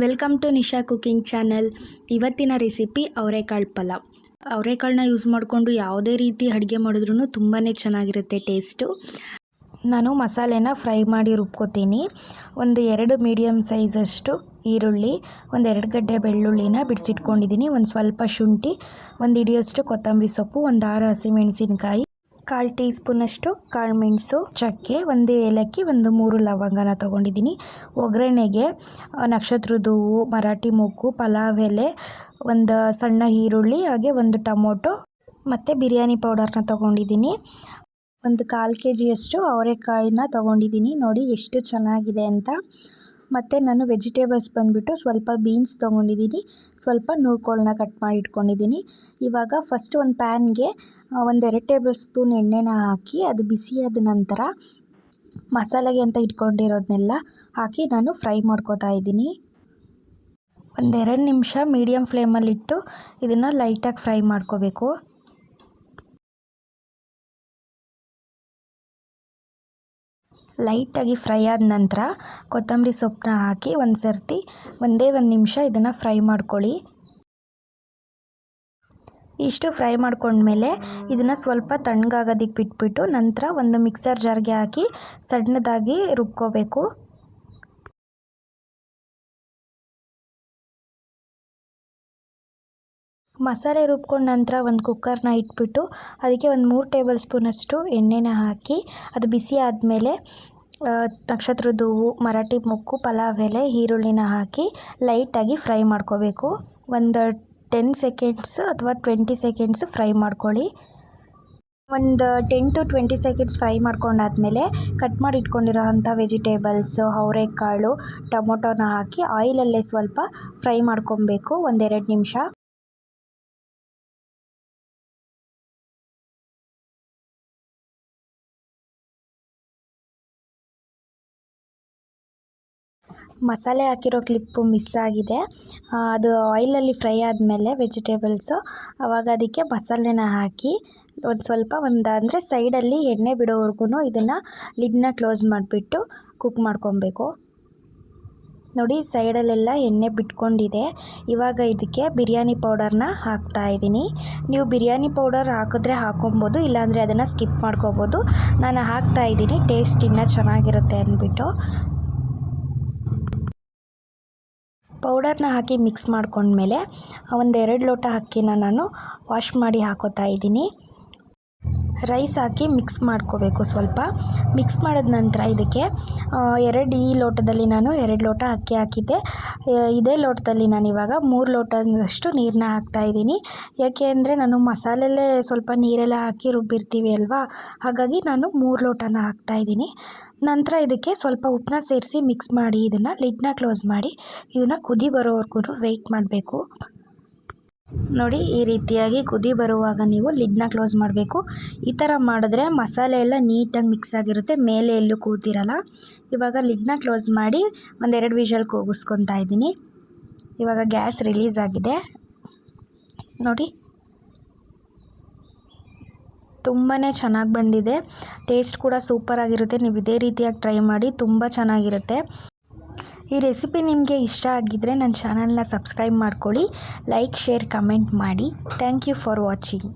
Welcome to Nisha cooking channel. ಇವತ್ತಿನ recipe ಅವರೆಕಾಳು pulao. ಅವರೆಕಾಳನ್ನ use ಮಾಡಿಕೊಂಡು ಯಾವುದೇ ರೀತಿ ಅಡುಗೆ ಮಾಡಿದ್ರೂ ತುಂಬಾ ಚೆನ್ನಾಗಿರುತ್ತೆ ಟೇಸ್ಟು. ನಾನು ಮಸಾಲೆನ ಫ್ರೈ ಮಾಡಿ ರುಬ್ಕೋತೀನಿ. ಒಂದು ಎರಡು ಮೀಡಿಯಮ್ ಸೈಜಷ್ಟು ಈರುಳ್ಳಿ, ಒಂದು ಎರಡು ಗಡ್ಡೆ ಬೆಳ್ಳುಳ್ಳಿನ ಬಿಡಿಸಿಟ್ಕೊಂಡಿದ್ದೀನಿ ಒಂದು ಸ್ವಲ್ಪ ಶುಂಠಿ, ಒಂದು ಹಿಡಿಯಷ್ಟು ಕೊತ್ತಂಬರಿ ಸೊಪ್ಪು, ಒಂದು ಆರು ಹಸಿಮೆಣಸಿನ್ಕಾಯಿ. ಕಾಲು ಟೀ ಸ್ಪೂನಷ್ಟು ಕಾಳು ಮೆಣಸು, ಚಕ್ಕೆ, ಒಂದು ಏಲಕ್ಕಿ, ಒಂದು ಮೂರು ಲವಂಗನ ತೊಗೊಂಡಿದ್ದೀನಿ. ಒಗ್ಗರಣೆಗೆ ನಕ್ಷತ್ರದ ಹೂವು, ಮರಾಠಿ ಮೊಗ್ಗು ಪಲಾವ್ ಎಲೆ, ಒಂದು ಸಣ್ಣ ಈರುಳ್ಳಿ, ಹಾಗೆ ಒಂದು ಟೊಮೊಟೊ, ಮತ್ತು ಬಿರಿಯಾನಿ ಪೌಡರ್ನ ತೊಗೊಂಡಿದ್ದೀನಿ. ಒಂದು ಕಾಲು ಕೆ ಜಿಯಷ್ಟು ಅವರೆಕಾಯಿನ ತೊಗೊಂಡಿದ್ದೀನಿ. ನೋಡಿ ಎಷ್ಟು ಚೆನ್ನಾಗಿದೆ ಅಂತ. ಮತ್ತು ನಾನು ವೆಜಿಟೇಬಲ್ಸ್ ಬಂದುಬಿಟ್ಟು ಸ್ವಲ್ಪ ಬೀನ್ಸ್ ತೊಗೊಂಡಿದ್ದೀನಿ. ಸ್ವಲ್ಪ ನೂಕೋಳನ್ನ ಕಟ್ ಮಾಡಿ ಇಟ್ಕೊಂಡಿದ್ದೀನಿ. ಇವಾಗ ಫಸ್ಟ್ ಒಂದು ಪ್ಯಾನ್ಗೆ ಒಂದೆರಡು ಟೇಬಲ್ ಸ್ಪೂನ್ ಎಣ್ಣೆನ ಹಾಕಿ ಅದು ಬಿಸಿಯಾದ ನಂತರ ಮಸಾಲೆಗೆ ಅಂತ ಇಟ್ಕೊಂಡಿರೋದನ್ನೆಲ್ಲ ಹಾಕಿ ನಾನು ಫ್ರೈ ಮಾಡ್ಕೋತಾ ಇದ್ದೀನಿ. ಒಂದೆರಡು ನಿಮಿಷ ಮೀಡಿಯಮ್ ಫ್ಲೇಮಲ್ಲಿಟ್ಟು ಇದನ್ನು ಲೈಟಾಗಿ ಫ್ರೈ ಮಾಡ್ಕೋಬೇಕು. ಲೈಟಾಗಿ ಫ್ರೈ ಆದ ನಂತರ ಕೊತ್ತಂಬರಿ ಸೊಪ್ಪನ್ನ ಹಾಕಿ ಒಂದು ಸರ್ತಿ ಒಂದೇ ಒಂದು ನಿಮಿಷ ಇದನ್ನು ಫ್ರೈ ಮಾಡ್ಕೊಳ್ಳಿ. ಇಷ್ಟು ಫ್ರೈ ಮಾಡ್ಕೊಂಡ್ಮೇಲೆ ಇದನ್ನು ಸ್ವಲ್ಪ ತಣ್ಣಗಾಗೋದಕ್ಕೆ ಬಿಟ್ಬಿಟ್ಟು ನಂತರ ಒಂದು ಮಿಕ್ಸರ್ ಜಾರ್ಗೆ ಹಾಕಿ ಸಣ್ಣದಾಗಿ ರುಬ್ಕೋಬೇಕು. ಮಸಾಲೆ ರುಬ್ಕೊಂಡ ನಂತರ ಒಂದು ಕುಕ್ಕರ್ನ ಇಟ್ಬಿಟ್ಟು ಅದಕ್ಕೆ ಒಂದು ಮೂರು ಟೇಬಲ್ ಸ್ಪೂನಷ್ಟು ಎಣ್ಣೆನ ಹಾಕಿ ಅದು ಬಿಸಿ ಆದಮೇಲೆ ನಕ್ಷತ್ರದ ಹೂವು ಮರಾಠಿ ಮೊಗ್ಗು ಪಲಾವ್ ಎಲೆ, ಈರುಳ್ಳಿನ ಹಾಕಿ ಲೈಟಾಗಿ ಫ್ರೈ ಮಾಡ್ಕೋಬೇಕು. ಒಂದು ಟೆನ್ ಸೆಕೆಂಡ್ಸ್ ಅಥವಾ ಟ್ವೆಂಟಿ ಸೆಕೆಂಡ್ಸ್ ಫ್ರೈ ಮಾಡ್ಕೊಳ್ಳಿ. ಒಂದು ten to twenty seconds fry ಮಾಡ್ಕೊಂಡಾದ್ಮೇಲೆ cut ಮಾಡಿ ಇಟ್ಕೊಂಡಿರೋ ಅಂಥ ವೆಜಿಟೇಬಲ್ಸು, ಅವರೆಕಾಳು, ಟೊಮೊಟೊನ ಹಾಕಿ ಆಯಿಲಲ್ಲೇ ಸ್ವಲ್ಪ ಫ್ರೈ ಮಾಡ್ಕೊಬೇಕು ಒಂದೆರಡು ನಿಮಿಷ. ಮಸಾಲೆ ಹಾಕಿರೋ ಕ್ಲಿಪ್ಪು ಮಿಸ್ ಆಗಿದೆ. ಅದು ಆಯಿಲಲ್ಲಿ ಫ್ರೈ ಆದಮೇಲೆ ವೆಜಿಟೇಬಲ್ಸು ಆವಾಗ ಅದಕ್ಕೆ ಮಸಾಲೆನ ಹಾಕಿ ಒಂದು ಸ್ವಲ್ಪ ಒಂದು ಅಂದರೆ ಸೈಡಲ್ಲಿ ಎಣ್ಣೆ ಬಿಡೋವರೆಗೂ ಇದನ್ನು ಲಿಡ್ನ ಕ್ಲೋಸ್ ಮಾಡಿಬಿಟ್ಟು ಕುಕ್ ಮಾಡ್ಕೊಬೇಕು. ನೋಡಿ ಸೈಡಲ್ಲೆಲ್ಲ ಎಣ್ಣೆ ಬಿಟ್ಕೊಂಡಿದೆ. ಇವಾಗ ಇದಕ್ಕೆ ಬಿರಿಯಾನಿ ಪೌಡರ್ನ ಹಾಕ್ತಾಯಿದ್ದೀನಿ ನೀವು ಬಿರಿಯಾನಿ ಪೌಡರ್ ಹಾಕಿದ್ರೆ ಹಾಕೊಬೋದು, ಇಲ್ಲಾಂದರೆ ಅದನ್ನು ಸ್ಕಿಪ್ ಮಾಡ್ಕೋಬೋದು. ನಾನು ಹಾಕ್ತಾಯಿದ್ದೀನಿ ಟೇಸ್ಟ್ ಇನ್ನೂ ಚೆನ್ನಾಗಿರುತ್ತೆ ಅಂದ್ಬಿಟ್ಟು. ಪೌಡರ್ನ ಹಾಕಿ ಮಿಕ್ಸ್ ಮಾಡ್ಕೊಂಡ್ಮೇಲೆ ಒಂದೆರಡು ಲೋಟ ಅಕ್ಕಿನ ನಾನು ವಾಶ್ ಮಾಡಿ ಹಾಕೋತಾ ಇದ್ದೀನಿ. ರೈಸ್ ಹಾಕಿ ಮಿಕ್ಸ್ ಮಾಡ್ಕೋಬೇಕು ಸ್ವಲ್ಪ. ಮಿಕ್ಸ್ ಮಾಡಿದ ನಂತರ ಇದಕ್ಕೆ ಎರಡು ಈ ಲೋಟದಲ್ಲಿ ನಾನು ಎರಡು ಲೋಟ ಅಕ್ಕಿ ಹಾಕಿದ್ದೆ. ಇದೇ ಲೋಟದಲ್ಲಿ ನಾನು ಇವಾಗ ಮೂರು ಲೋಟದಷ್ಟು ನೀರನ್ನ ಹಾಕ್ತಾಯಿದ್ದೀನಿ ಯಾಕೆ ಅಂದರೆ ನಾನು ಮಸಾಲೆಲ್ಲೇ ಸ್ವಲ್ಪ ನೀರೆಲ್ಲ ಹಾಕಿ ರುಬ್ಬಿರ್ತೀವಿ ಅಲ್ವಾ? ಹಾಗಾಗಿ ನಾನು ಮೂರು ಲೋಟನ ಹಾಕ್ತಾಯಿದ್ದೀನಿ ನಂತರ ಇದಕ್ಕೆ ಸ್ವಲ್ಪ ಉಪ್ಪನ್ನ ಸೇರಿಸಿ ಮಿಕ್ಸ್ ಮಾಡಿ, ಇದನ್ನು ಲಿಡ್ನ ಕ್ಲೋಸ್ ಮಾಡಿ, ಇದನ್ನು ಕುದಿ ಬರೋವರೆಗೂ ವೆಯ್ಟ್ ಮಾಡಬೇಕು. ನೋಡಿ, ಈ ರೀತಿಯಾಗಿ ಕುದಿ ಬರುವಾಗ ನೀವು ಲಿಡ್ನ ಕ್ಲೋಸ್ ಮಾಡಬೇಕು. ಈ ಥರ ಮಾಡಿದ್ರೆ ಮಸಾಲೆ ಎಲ್ಲ ನೀಟಾಗಿ ಮಿಕ್ಸ್ ಆಗಿರುತ್ತೆ, ಮೇಲೆ ಎಲ್ಲೂ ಕೂತಿರಲ್ಲ. ಇವಾಗ ಲಿಡ್ನ ಕ್ಲೋಸ್ ಮಾಡಿ ಒಂದೆರಡು ವಿಷಲ್ ಕೂಗಿಸ್ಕೊತಾ ಇದ್ದೀನಿ. ಇವಾಗ ಗ್ಯಾಸ್ ರಿಲೀಸ್ ಆಗಿದೆ. ನೋಡಿ. ತುಂಬಾ ಚೆನ್ನಾಗಿ ಬಂದಿದೆ. ಟೇಸ್ಟ್ ಕೂಡ ಸೂಪರಾಗಿರುತ್ತೆ ನೀವು ಇದೇ ರೀತಿಯಾಗಿ ಟ್ರೈ ಮಾಡಿ, ತುಂಬ ಚೆನ್ನಾಗಿರುತ್ತೆ. ಈ ರೆಸಿಪಿ ನಿಮಗೆ ಇಷ್ಟ ಆಗಿದ್ದರೆ ನನ್ನ ಚಾನಲ್ನ ಸಬ್ಸ್ಕ್ರೈಬ್ ಮಾಡ್ಕೊಳ್ಳಿ, ಲೈಕ್, ಶೇರ್, ಕಮೆಂಟ್ ಮಾಡಿ. Thank you for watching.